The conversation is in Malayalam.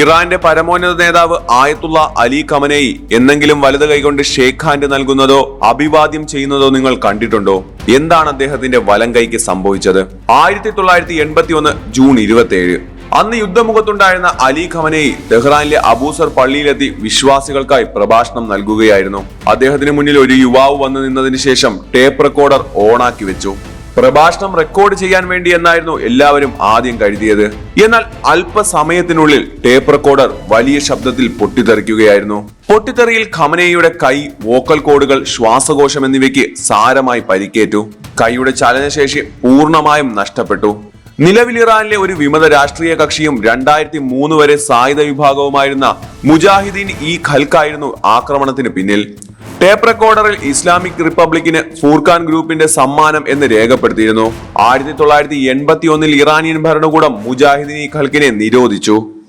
ഇറാന്റെ പരമോന്നത നേതാവ് ആയത്തുള്ള അലി ഖമനേയി എന്നെങ്കിലും വലത് കൈകൊണ്ട് ഷേഖ് ഹാൻഡ് നൽകുന്നതോ അഭിവാദ്യം ചെയ്യുന്നതോ നിങ്ങൾ കണ്ടിട്ടുണ്ടോ? എന്താണ് അദ്ദേഹത്തിന്റെ വലം കൈക്ക് സംഭവിച്ചത്? ആയിരത്തി തൊള്ളായിരത്തി എൺപത്തി ഒന്ന് ജൂൺ ഇരുപത്തി ഏഴ് അന്ന് യുദ്ധമുഖത്തുണ്ടായിരുന്ന അലി ഖമനേയി തെഹ്റാനിലെ അബൂസർ പള്ളിയിലെത്തി വിശ്വാസികൾക്കായി പ്രഭാഷണം നൽകുകയായിരുന്നു. അദ്ദേഹത്തിന് മുന്നിൽ ഒരു യുവാവ് വന്നു നിന്നതിന് ശേഷം ടേപ്പ് റെക്കോർഡർ ഓണാക്കി വെച്ചു. പ്രഭാഷണം റെക്കോർഡ് ചെയ്യാൻ വേണ്ടി എന്നായിരുന്നു എല്ലാവരും ആദ്യം കരുതിയത്. എന്നാൽ അല്പസമയത്തിനുള്ളിൽ ടേപ്പ് റെക്കോർഡർ വലിയ ശബ്ദത്തിൽ പൊട്ടിത്തെറിക്കുകയായിരുന്നു. പൊട്ടിത്തെറിയിൽ ഖമനയുടെ കൈ വോക്കൽ കോഡുകൾ ശ്വാസകോശം എന്നിവയ്ക്ക് സാരമായി പരിക്കേറ്റു. കൈയുടെ ചലനശേഷി പൂർണമായും നഷ്ടപ്പെട്ടു. നിലവിൽ ഇറാനിലെ ഒരു വിമത രാഷ്ട്രീയ കക്ഷിയും രണ്ടായിരത്തി മൂന്ന് വരെ സായുധ വിഭാഗവുമായിരുന്ന മുജാഹിദീൻ ഈ ഖൽക്കായിരുന്നു ആക്രമണത്തിന് പിന്നിൽ. ടേപ്പ് റെക്കോർഡറിൽ ഇസ്ലാമിക് റിപ്പബ്ലിക്കിന് ഫൂർഖാൻ ഗ്രൂപ്പിന്റെ സമ്മാനം എന്ന് രേഖപ്പെടുത്തിയിരുന്നു. ആയിരത്തി തൊള്ളായിരത്തി എൺപത്തി ഒന്നിൽ ഇറാനിയൻ ഭരണകൂടം മുജാഹിദിനി ഖൽക്കിനെ നിരോധിച്ചു.